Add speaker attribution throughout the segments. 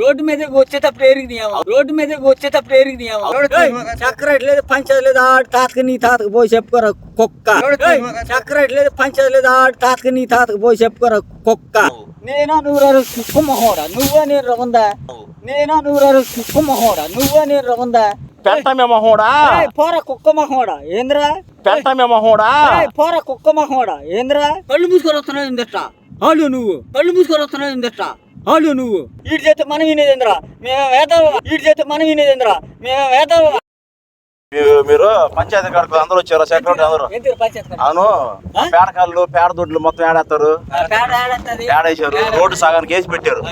Speaker 1: Road మీదకి వచ్చేటప్పుడు ఎరిగి తీయమా? రోడ్డు మీదకి వచ్చేటప్పుడు ఎరిగి తీయమా? చక్కెర లేదు పంచదు లేదు ఆడు తాతకు నీ తాతకు పోయి చెప్పుకోరా కుక్క. చక్కెర లేదు పంచదు లేదు ఆడు తాతకు నీ తాతకు పోయి చెప్పుకోరా కుక్క. నేనా నూరారు కుమ్మహోడా? నువ్వా నేను రవందా నేనా నూరారు కుమ్మహోడా? నువ్వా నేను రవందా
Speaker 2: పెంట మెమహోడా
Speaker 1: ఏయ్, పోరా కుక్క మహోడా ఏంద్రా?
Speaker 2: పెంట మెమహోడా
Speaker 1: ఏయ్, పోరా కుక్క మహోడా ఏంద్రా? కళ్ళు మూసుకొని వస్తున్నావు ఇందట ఆలు నువ్వు. కళ్ళు మూసుకొని వస్తున్నావు ఇందట ఆలు నువ్వు. ఈడు చేస్తే మనం వినేదేంద్రా? మేము వేద. ఈడు చేస్తే మనం వినేదేంద్రా? మేము వేద.
Speaker 2: మీరు మీరు పంచాయతీ కాడకు అందరూ వచ్చారు? సెక్రటరీ అందరూ?
Speaker 1: ఏంటి పంచాయతీ కాడ?
Speaker 2: అవును? పేడకాళ్ళు పేడ దొడ్లు మొత్తం ఏడేస్తారు. ఏడేశారు. రోడ్డు సగానికి వేసి పెట్టారు.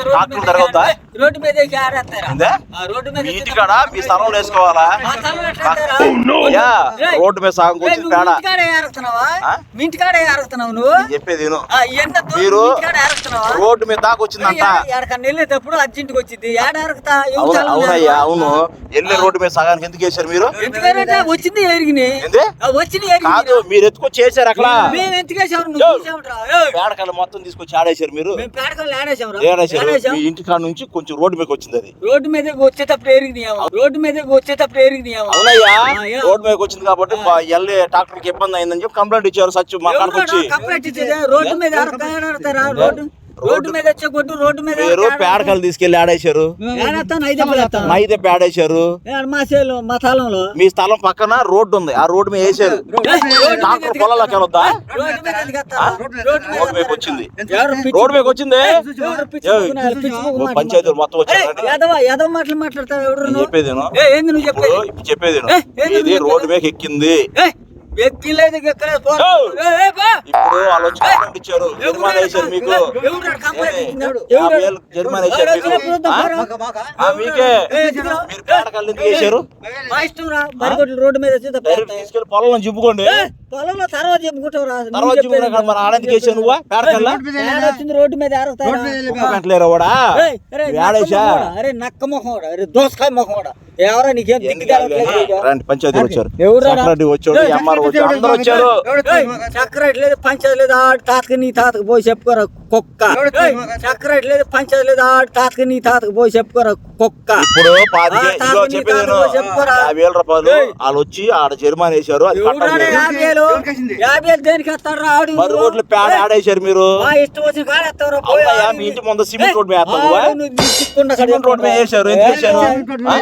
Speaker 2: ట్రాక్టర్లు?
Speaker 1: ఏడ- రోడ్డు మీద రోడ్డు మీద
Speaker 2: మీ వేసుకోవాలా? రోడ్డు మీద సగం
Speaker 1: ఏరుతున్నావా నువ్వు
Speaker 2: చెప్పేది మీరు రోడ్డు మీద దాకా వచ్చిందంట.
Speaker 1: ఎక్కడికన్నా వెళ్ళేటప్పుడు అర్జెంట్కి వచ్చింది. ఏడ అరగతా
Speaker 2: అవును అవునయ్యా అవును. వెళ్ళే రోడ్డు మీద సగానికి ఎందుకు వేశారు మీరు?
Speaker 1: వచ్చింది ఎరిగిని.
Speaker 2: ఏంది?
Speaker 1: వచ్చింది
Speaker 2: కాదు మీరు ఎత్తుకొచ్చి వేసారు అక్కడ?
Speaker 1: మేము
Speaker 2: మొత్తం తీసుకొచ్చి ఆడేశారు మీరు.
Speaker 1: పేడకలు
Speaker 2: మీ ఇంటి కాడ నుంచి కొంచెం రోడ్డు మీదకి వచ్చింది అది.
Speaker 1: రోడ్డు మీదకి వచ్చేటప్పుడు ఎరిగి రోడ్డు మీదకి వచ్చేటప్పుడు ఎరిగి
Speaker 2: అవునయ్యా. రోడ్డు మీదకి వచ్చింది కాబట్టి మా ఎల్లి ట్రాక్టర్కి ఇబ్బంది అయిందని చెప్పి కంప్లైంట్ ఇచ్చారు సచ్చు మా
Speaker 1: ఇచ్చేది? రోడ్డు మీద రోడ్డు రోడ్డు మీద వచ్చే కొట్టు రోడ్డు మీద
Speaker 2: పేడకాలు తీసుకెళ్ళి ఆడేశారు? అయితే పేడేశారు?
Speaker 1: మా సేలు మా స్థలంలో.
Speaker 2: మీ స్థలం పక్కన రోడ్డు ఉంది. ఆ రోడ్డు మీద వేసారు ట్రాక్టర్ పొలాలకు వెళ్ళొద్దా
Speaker 1: రోడ్డు మీద ఎత్తారా? రోడ్డు మీద
Speaker 2: వచ్చింది. వచ్చింది? పంచాయతీలు మొత్తం వచ్చారు
Speaker 1: మాటలు మాట్లాడతావు?
Speaker 2: చెప్పేది?
Speaker 1: చెప్పేది?
Speaker 2: రోడ్డు మీద ఎక్కింది.
Speaker 1: ఎక్కిలేదు ఎక్కలేదు.
Speaker 2: ఇప్పుడు వాళ్ళు వచ్చి కంప్లైంట్ ఇచ్చారు జరిమానా వేశారు మీకు? జరిమానా వేశారు మీకు. మీకే ఎందుకు వేశారు
Speaker 1: రోడ్డు మీద
Speaker 2: పొలంలో జిప్పుకోండి
Speaker 1: ఏ, పొలంలో తర్వాత చెప్పుకుంటావు
Speaker 2: తర్వాత మరి ఆడెందుకు వేసావు నువ్వు?
Speaker 1: వచ్చింది రోడ్డు మీద అరే నక్క
Speaker 2: ఆడేసా
Speaker 1: మొహోడా, అరే నక్క మొహోడా? అరే దోసకాయ ఎవరా నీకేం?
Speaker 2: రండి పంచాయతీ వచ్చారు.
Speaker 1: ఎవరు
Speaker 2: వచ్చాడు ఎంఆర్ అందరూ వచ్చారు.
Speaker 1: చక్కెర లేదు పంచదు లేదు ఆడు తాతకు నీ తాతకు పోయి చెప్పుకోరా కుక్క. చక్కెర లేదు పంచదు లేదు ఆడు తాతకు నీ తాతకు పోయి చెప్పుకోరా కుక్క.
Speaker 2: ఇప్పుడు పాతికే ఇదిగో చెప్పేది.
Speaker 1: పోయి చెప్పుకోరా.
Speaker 2: యాభై వేల రూపాయలు. వాళ్ళు వచ్చి ఆడ జరిమానా వేశారు అది
Speaker 1: ఎవడాడే
Speaker 2: కట్టాలి
Speaker 1: యాభై వేలు? యాభై వేలు దేనికి వేస్తాడు ఆడు
Speaker 2: మరి రోడ్లు పేడ ఆడేశారు మీరు.
Speaker 1: ఆ, ఇష్టం వచ్చిన కాడ పోయి
Speaker 2: అవునయ్యా. మీ ఇంటి ముందు సిమెంట్ రోడ్ మీద
Speaker 1: ఆ,
Speaker 2: వేస్తావు నువ్వా?
Speaker 1: నువ్వు నీ చిక్కున్న కాడ
Speaker 2: సిమెంట్ రోడ్ మీద వేశారు ఎందుకు వేశారు ఆ?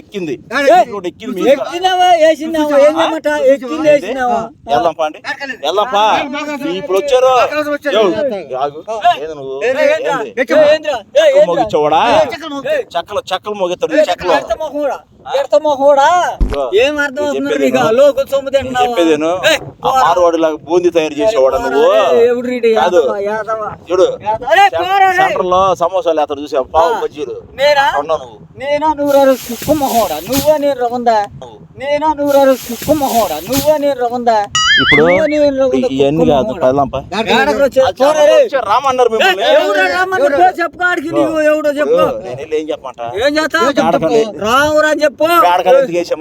Speaker 2: ఎక్కింది.
Speaker 1: ఏయ్,
Speaker 2: సిమెంట్ రోడ్ ఎక్కింది మీ ఇంటికాడ.
Speaker 1: ఎక్కినావా వేసినావా? ఏం చేయమంట ఎక్కింది వేసినావా
Speaker 2: వెళ్దాం పా అండి. వెళ్దాం పా. ఇప్పుడు వచ్చారు. చెక్కలు
Speaker 1: చెక్కలు?
Speaker 2: చెప్పేదేను మారువాడి లాగా బూందీ తయారు చేసేవాడు నువ్వు? కాదు. చూడు. సెంటర్లో సమోసాలు అతను చూసావు? పావు బజ్జీలు. నువ్వు.
Speaker 1: నేనా? నూరారు కుమ్మహోడా నువ్వా నేను రవందా నేనా నూరారు కుమ్మహోడా నువ్వే నేను రవందా?
Speaker 2: ఇప్పుడు
Speaker 1: నేను
Speaker 2: ఇవన్నీ కాదు. రామన్నారు
Speaker 1: ఎవడో చెప్పు.
Speaker 2: నేను ఏం చెప్పమంట.
Speaker 1: రావురా చెప్పు.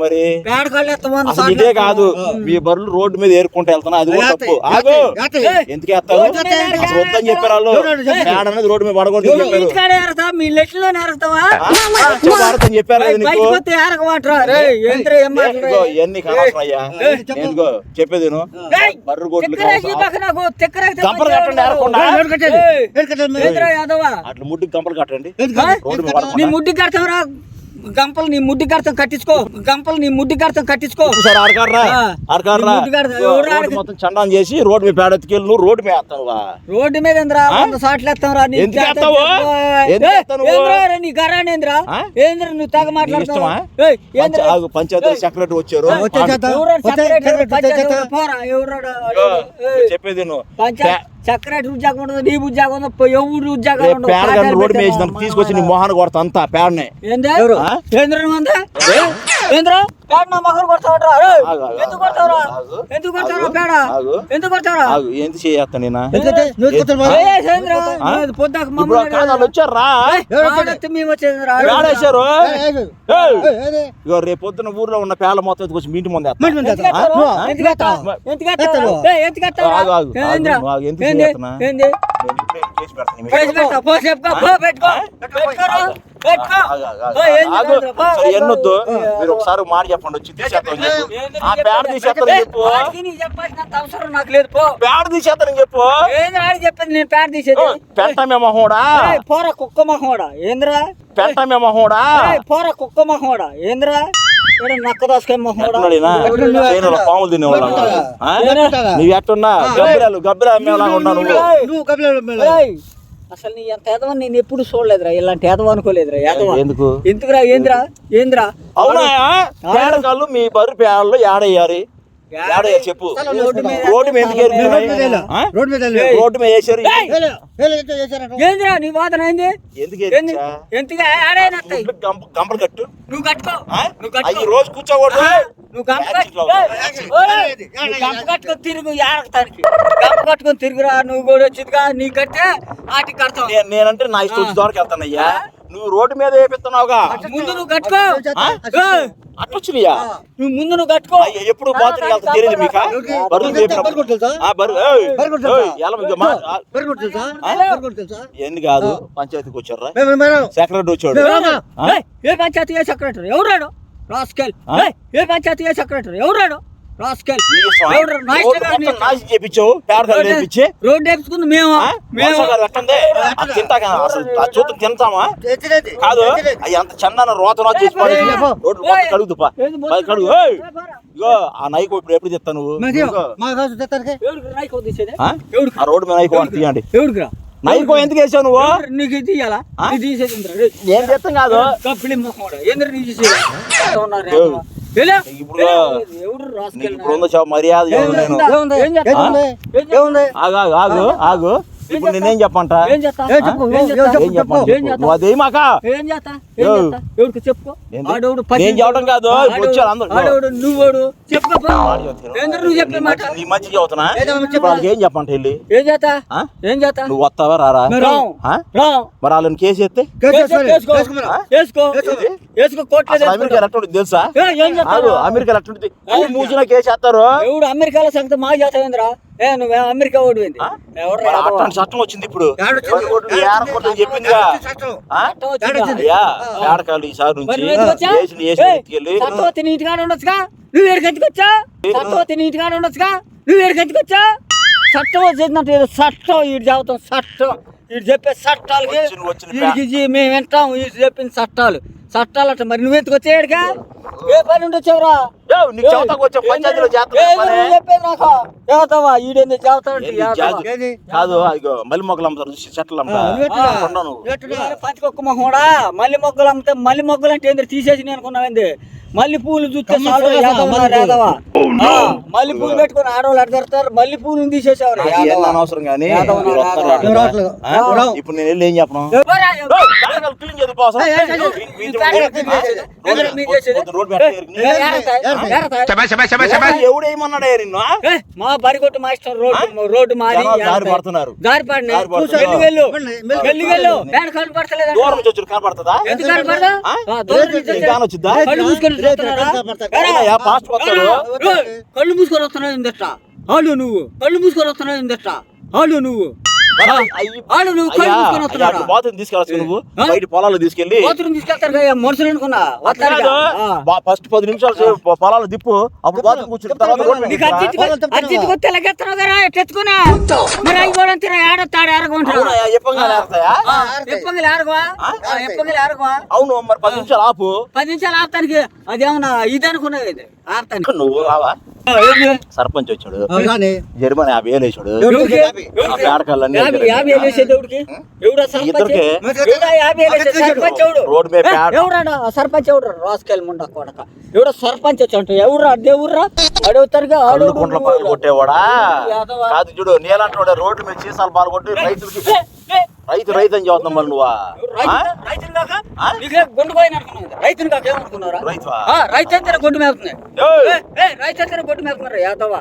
Speaker 2: మరి? ఇదే కాదు. మీ బర్రెలు రోడ్డు మీద ఏరుకుంటూ వెళ్తున్నా అది కూడా తప్పు. ఆగు. ఎందుకు వేస్తావు అసలు వద్దని చెప్పారు వాళ్ళు. పేడ అనేది రోడ్డు మీద పడకూడదు చెప్పారు.
Speaker 1: మీ లెట్లో?
Speaker 2: చెప్పారని చెప్పారు నీకు? ఇవన్నీ కానవసరం అయ్యా. ఎందుకో చెప్పేది విను. అట్లా ముడ్డుకి గంపలు కట్టండి.
Speaker 1: ఆ?
Speaker 2: రోడ్డు మీద
Speaker 1: నీ
Speaker 2: పడకుండా.
Speaker 1: ముడ్డి కడతావురా. గంపలు నీ ముడ్డి కడతాం కట్టించుకో. గంపలు నీ ముడ్డి కడతాం కట్టించుకో.
Speaker 2: సార్ మొత్తం చండాన్ చేసి రోడ్డు మీద పేడ ఎత్తుకెళ్ళి నువ్వు రోడ్డు మీద
Speaker 1: రోడ్డు మీద ఏంద్రా? వంద సాట్లు ఎత్తావురా? నీ
Speaker 2: ఎత్తావు? నువ్వు?
Speaker 1: ఏంద్రా? ఏంద్ర? తెగ మాట్లాడుతావా
Speaker 2: పంచాయతీ సెక్రటరీ వచ్చారు. చెప్పేది
Speaker 1: సెక్రటరీ ఉద్యోగం ఉండదు నీ ఉద్యోగం ఎవరు ఉద్యోగం
Speaker 2: పేడ రోడ్డు మీద తీసుకొచ్చి నీ కొడతా అంతా పేడనే?
Speaker 1: ఏంద్ర పేడ నా ఎందుకు కొడతావురా. ఎందుకు కొడతావురా. పేడ. ఎందుకు కొడతావురా?
Speaker 2: నేను
Speaker 1: పొద్దాక మమ్మల్ని
Speaker 2: వచ్చారా
Speaker 1: మేము వచ్చేదిరా
Speaker 2: ఇగో రేపు పొద్దున ఊర్లో ఉన్న పేడ మొత్తం ఎత్తుకొచ్చి మీ ఇంటి ముందు.
Speaker 1: ఎందుకు? ఎందుకు
Speaker 2: ఎన్నొద్దు. మీరు ఒకసారి మాట చెప్పండి వచ్చి తీసేస్తాను ఆ పేడ? తీసేస్తాను చెప్పు.
Speaker 1: అవసరం నాకు లేదు పో.
Speaker 2: పేడ తీసేస్తాను చెప్పు.
Speaker 1: చెప్పింది? నేను పేడ తీసేది?
Speaker 2: పెంటమే మొహోడా.
Speaker 1: ఏయ్, పోరా కుక్క మొహోడా. ఏంద్రా?
Speaker 2: పెంటమే మొహోడా.
Speaker 1: ఏయ్, పోరా కుక్క మొహోడా. ఏంద్రా?
Speaker 2: పాములు తినేవాళ్ళ? నువ్వు ఎట్టున్నా? గబ్బిరాలు గబ్బిరా అమ్మేలాగా ఉన్నావు నువ్వు
Speaker 1: అసలు నీ అంత ఎదవని నేను ఎప్పుడు చూడలేదురా ఇలాంటి ఎదవ అనుకోలేదురా ఎదవ
Speaker 2: ఎందుకు?
Speaker 1: ఎందుకురా ఏంద్రా? ఏంద్రా?
Speaker 2: అవునా? పేడకాళ్ళు మీ బర్రె పేడలు ఏడయ్యారు ఏడయ్యా చెప్పు
Speaker 1: రోడ్డు మీద
Speaker 2: రోడ్డు వేసారు
Speaker 1: నీ వాదన ఏంది
Speaker 2: గంపలు కట్టు
Speaker 1: నువ్వు కట్టుకో
Speaker 2: ఆ?
Speaker 1: నువ్వు
Speaker 2: రోజు కూర్చోకూడదు
Speaker 1: నువ్వు గంప కట్టుకొని తిరుగు ఏడతానికి గంప కట్టుకొని తిరుగురా నువ్వు కూడా వచ్చిందిగా నీ కట్టే ఆటికి కడతావు
Speaker 2: నేను- నేనంటే నా ఇష్టం దూరకు వెళ్తానయ్యా నువ్వు రోడ్డు మీద వేపిస్తున్నావుగా
Speaker 1: ముందు నువ్వు కట్టుకో
Speaker 2: అట్టొచ్చినయ్యా
Speaker 1: నువ్వు ముందు నువ్వు కట్టుకో.
Speaker 2: అయ్య, ఎప్పుడు వెళ్తా తెలియదు మీకా? బరువు? ఏంది కాదు పంచాయతీకి వచ్చారా? సెక్రటరీ వచ్చాడు.
Speaker 1: ఏ పంచాయతీ ఏ సెక్రటరీ? ఎవరాడు రాస్కెల్. ఏ పంచాయతీ ఏ సెక్రటరీ? ఎవరు?
Speaker 2: రోడ్డు నాశనం చేపించావు
Speaker 1: రోడ్డు వేపించుకుంది మేము.
Speaker 2: అసలు తింటామా. కాదు. అవి అంత చందాన రోత రోత చేసి
Speaker 3: ఏయ్.
Speaker 2: కడుగుతూ కడుగు. ఇగో ఆ నైకు ఇప్పుడు ఎప్పుడు చెప్తాను ఆ? రోడ్డు మీద నైకు వాడిని తీయండి.
Speaker 1: ఎవరికి రా?
Speaker 2: నైకు ఎందుకు వేసావు నువ్వు?
Speaker 1: నీకు ఇది ఇయ్యాలా.
Speaker 2: ఏం కాదు. ఇప్పుడు ఉందో మర్యాద ఆగు ఆగు ఆగు. ఇప్పుడు నేనేం చెప్పంట?
Speaker 1: చేస్తా? చేస్తా? చేస్తా?
Speaker 2: అదేమాక
Speaker 1: ఏం చేస్తా? ఏం
Speaker 2: ఏయ్.
Speaker 1: చేస్తా? ఎవరికి చెప్పుకో
Speaker 2: ఏంది?
Speaker 1: ఆడోడు
Speaker 2: నేను చెప్పడం కాదు, ఇప్పుడు వచ్చారు అందరూ.
Speaker 1: ఆడోడు నువ్వోడు.
Speaker 2: ఏం చెప్పంట వెళ్ళి?
Speaker 1: ఏం చేస్తా?
Speaker 2: ఆ?
Speaker 1: ఏం చేస్తా?
Speaker 2: నువ్వు వస్తావా రారా? మరి వాళ్ళని కేసు ఎత్తే తెలుసా? అమెరికా మూసినా కేసు
Speaker 1: ఎవడు అమెరికాలో సంగతి మా చేస్తావేంద్రా? ఏ నువ్వు అమెరికా ఓడిపోయింది?
Speaker 2: అట్లాంటి చట్టం వచ్చింది ఇప్పుడు. చెప్పిందిగా
Speaker 3: చట్టం.
Speaker 1: చట్టం
Speaker 2: పేడకాలు ఈసారి నుంచి
Speaker 1: ఉండొచ్చుగా నువ్వు ఏడు గంటకొచ్చా సత్యవతి నీ ఇంటికాడ ఉండొచ్చుగా నువ్వు ఏడు గంటకొచ్చా చట్టం వచ్చిందంటే ఏదో చట్టం ఇటు చెబుతాం చట్టం. ఇటు చెప్పే చట్టాలకి వీడికి మేము వింటాం ఇటు చెప్పిన చట్టాలు. చట్టాలు అంటే మరి నువ్వు ఎందుకు వచ్చాడుగా ఏ పని ఉండొచ్చావురా
Speaker 2: నీకు వచ్చే పంచాయతీలో? కాదు మల్లి మొక్కలు అమ్ముతారు చెట్లు?
Speaker 1: పంచకొక్క మొహోడా మల్లి మొగ్గలు అమ్మితే మల్లి మొగ్గలు అంటే ఏంది తీసేసి నేను అనుకున్నావేంది మల్లి పూలు చూస్తే
Speaker 3: మల్లె పూలు.
Speaker 1: పెట్టుకుని ఆడవాళ్ళు అడతారు మల్లి పూలు తీసేసేవారు
Speaker 2: అనవసరం కానీ. ఇప్పుడు నేను వెళ్ళి ఏం చెప్పను
Speaker 1: ఎవరా?
Speaker 2: నిన్ను
Speaker 1: మా బరికొట్టు మాస్టర్ రోడ్డు రోడ్డు మాది
Speaker 2: జనాలు దారి. పడుతున్నారు.
Speaker 1: దారి పడిన
Speaker 2: దారి పడుతున్నారు.
Speaker 1: వెళ్ళు వెళ్ళు
Speaker 3: వెళ్ళి, వెళ్ళి.
Speaker 1: వెళ్ళు వెళ్ళు ఫ్యాన్ కనపడతలేదా
Speaker 2: దూరం నుంచి వచ్చి కనపడుతుందా
Speaker 1: ఎందుకు కనపడదా
Speaker 2: ఆ?
Speaker 1: ఆ, దూరం నుంచి
Speaker 2: నీకు గాని వచ్చిద్దా?
Speaker 1: కళ్ళు మూసుకొని?
Speaker 2: అవునయ్యా, ఫాస్ట్ వస్తాడు
Speaker 1: ఏయ్, కళ్ళు మూసుకొని వస్తున్నావు నువ్వు కళ్ళు మూసుకొని వస్తున్నావు ఇందట ఆడు నువ్వు
Speaker 2: బాత్రూమ్ తీసుకెళ్ళచ్చు నువ్వు.
Speaker 1: ఆ?
Speaker 2: బయట పొలాలు తీసుకెళ్ళి.
Speaker 1: బాత్రూమ్ తీసుకెళ్తారు మనుషులు అనుకున్నా.
Speaker 2: ఫస్ట్ పది నిమిషాలు పొలాలు దిప్పు అప్పుడు బాత్రూమ్ అవును మరి పది నిమిషాలు ఆపు.
Speaker 1: పది నిమిషాలు ఆపుతానికి అదేమన్నా ఇది ఆపుతానికి
Speaker 2: నువ్వు రావా? సర్పంచ్ వచ్చాడు. జరిమానా యాభై వేలు వేసాడు.
Speaker 1: సర్పంచ్?
Speaker 2: ఇద్దరికే. మీద
Speaker 1: ఎవడు? రాసుకెళ్ళి ముండ కొడక. ఎవడో ఎవరా అడుగుతారుగా
Speaker 2: కొట్టేవాడా. కాదు చూడు నీలంటే రోడ్డు మీద సీసాలు పాల్గొట్టి రైతులకి రైతు రైతు అని చెబుతున్నాం మరి నువ్వా?
Speaker 1: రైతులు కాక? గుండు పోయిన రైతులు కాక ఏమనుకున్నారా రైతు అంతా గుండు మేపుతుంది
Speaker 2: ఏయ్!
Speaker 1: ఏ, ఏ, రైతు అంతా గుండు మేపుతున్నారు యాదవ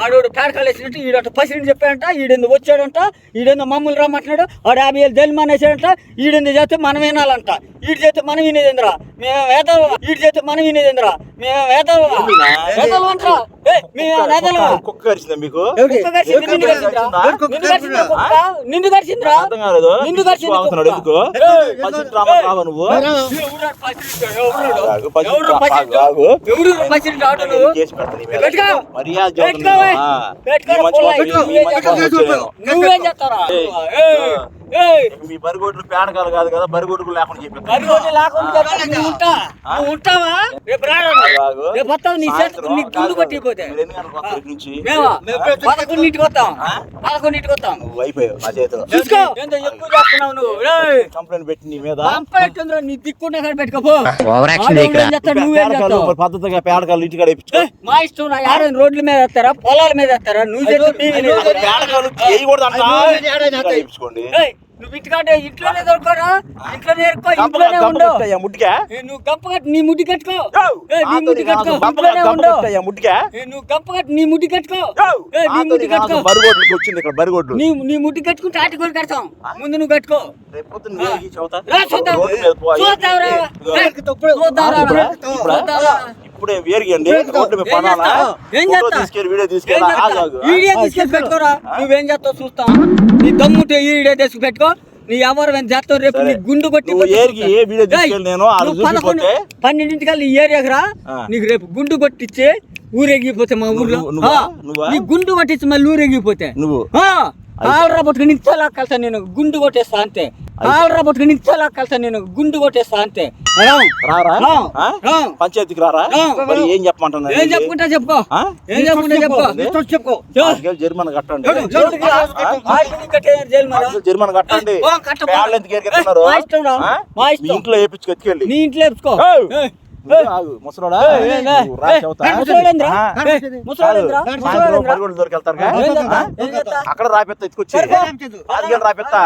Speaker 1: ఆడోడు పేడకాలు వేసినట్టు ఈడట పసిరిని చెప్పాడంట ఈడెందు వచ్చాడంట ఈడెందు మమ్మల్ని రమ్మంటున్నాడు ఆడు యాభై వేలు జైలు మానేసాడంట ఈడెందు చేస్తే మనం వినాలంట. ఈడు చేస్తే మనం వినేదేంద్రా? మేము వేదవా ఈడు చేస్తే మనం వినేదేంద్రా? మేము వేదవా? వేదలు అంటారా? మేము
Speaker 2: కుక్క- కరిచిందా మీకు?
Speaker 1: కరిచింది?
Speaker 2: అర్థం కాలేదు?
Speaker 1: నిన్ను కరిచింది
Speaker 2: అవుతున్నాడు. ఎందుకు? పసిడి డ్రామా రావా నువ్వు. మర్యాద.
Speaker 1: నువ్వేం చేస్తారా.
Speaker 2: మీ బరిగొడ్లు పేడకాలు కాదు కదా బరిగొడ్లు లేకుండా చెప్పి
Speaker 1: నువ్వు ఉంటా? నువ్వు ఉంటావా? రేపు రాడు
Speaker 2: ఆగు.
Speaker 1: రేపు వస్తావు నీ చేతికి గుండు పదకొండింటికి వస్తాం? పదకొండింటికి వస్తాం.
Speaker 2: అయిపోయావు చేతిలో.
Speaker 1: చూసుకో. ఎక్కువ చేస్తున్నావు నువ్వు.
Speaker 2: కంప్లైంట్ పెట్టి నీ మీద?
Speaker 1: నీ దిక్కున్న పెట్టుకోపో నువ్వేం చేస్తావు?
Speaker 2: పద్ధతిగా పేడకాలు ఇంటికాడ
Speaker 1: మా ఇష్టం నా రోడ్ల మీద వేస్తారా? పొలాల మీద వేస్తారా? నువ్వు.
Speaker 2: పేడకాలు చేయకూడదు అంట
Speaker 1: నువ్వు ఇంటికాడే ఇంట్లోనే దొరకరా? ఇంట్లోనే ఎరుకో
Speaker 2: గంప-
Speaker 1: ఇంట్లోనే
Speaker 2: గంప
Speaker 1: ఉండు.
Speaker 2: కట్టయ్యా ముట్టికా?
Speaker 1: ఏ, నువ్వు గంప కట్టి నీ ముడ్డి కట్టుకో. నీ కట్టుకో. ఇంట్లోనే ఉండు.
Speaker 2: ముట్టికా?
Speaker 1: నువ్వు గంప కట్టి నీ ముడ్డి కట్టుకో. నీ
Speaker 2: నీకు
Speaker 1: కట్టుకో.
Speaker 2: బరిగొడ్లకి వచ్చింది ఇక్కడ బరిగొడ్లు
Speaker 1: నీ నీ ముడ్డి కట్టుకుంటే ఆటి కూడా కడతాం. ముందు నువ్వు కట్టుకో.
Speaker 2: రేపు పొద్దున్న వేగి చెబుతా.
Speaker 1: రా చూద్దాం.
Speaker 2: ఇప్పుడే వేరిగండి రోడ్డు మీద పడాలా? ఫోటో? తీసుకెళ్ళి వీడియో తీసుకెళ్ళి ఆగు,
Speaker 1: చేస్తావ్?
Speaker 2: ఆగు.
Speaker 1: ఈడియో తీసుకెళ్ళి పెట్టుకోరా నువ్వేం చేస్తావు చూస్తాం నీ దమ్ముంటే ఈడియో తీసుకు పెట్టుకో నీ ఎవరు చేస్తావు రేపు. నీ గుండు కొట్టి
Speaker 2: ఏ వీడియో తీసుకెళ్ళి నేను
Speaker 1: పదకొండు పన్నెండింటికల్లా ఈ ఏరియాకి రా. నీకు రేపు గుండు కొట్టించి ఊరేగిపోతే మా ఊర్లో? నీ గుండు కొట్టించి మళ్ళీ ఊరేగిపోతే.
Speaker 2: నువ్వు?
Speaker 1: ఆల్రా పట్టుకుని ఇంతలా కలిసా నేను గుండు కొట్టేస్తా అంతే. ఆల్రా పట్టుకుని ఇంతలా కలిసా నేను గుండు కొట్టేస్తా అంతే.
Speaker 2: రారా. పంచాయతీకి రారా. మరి ఏం చెప్పమంటున్నా
Speaker 1: ఏం చెప్పుకుంటా చెప్పుకో? ఏం చెప్పుకుంటా చెప్పుకో.
Speaker 3: చెప్పుకో.
Speaker 2: జరిమానా కట్టండి. జరిమానా కట్టండి?
Speaker 1: మా.
Speaker 2: ఇంట్లో వేపించుకు ఎత్తుకెళ్ళి.
Speaker 1: నీ ఇంట్లో.
Speaker 2: ఆగు, ముసలోడా? దొరికెళ్తారు? అక్కడ రాపెత్తా ఎత్తుకొచ్చి రాపెత్తా.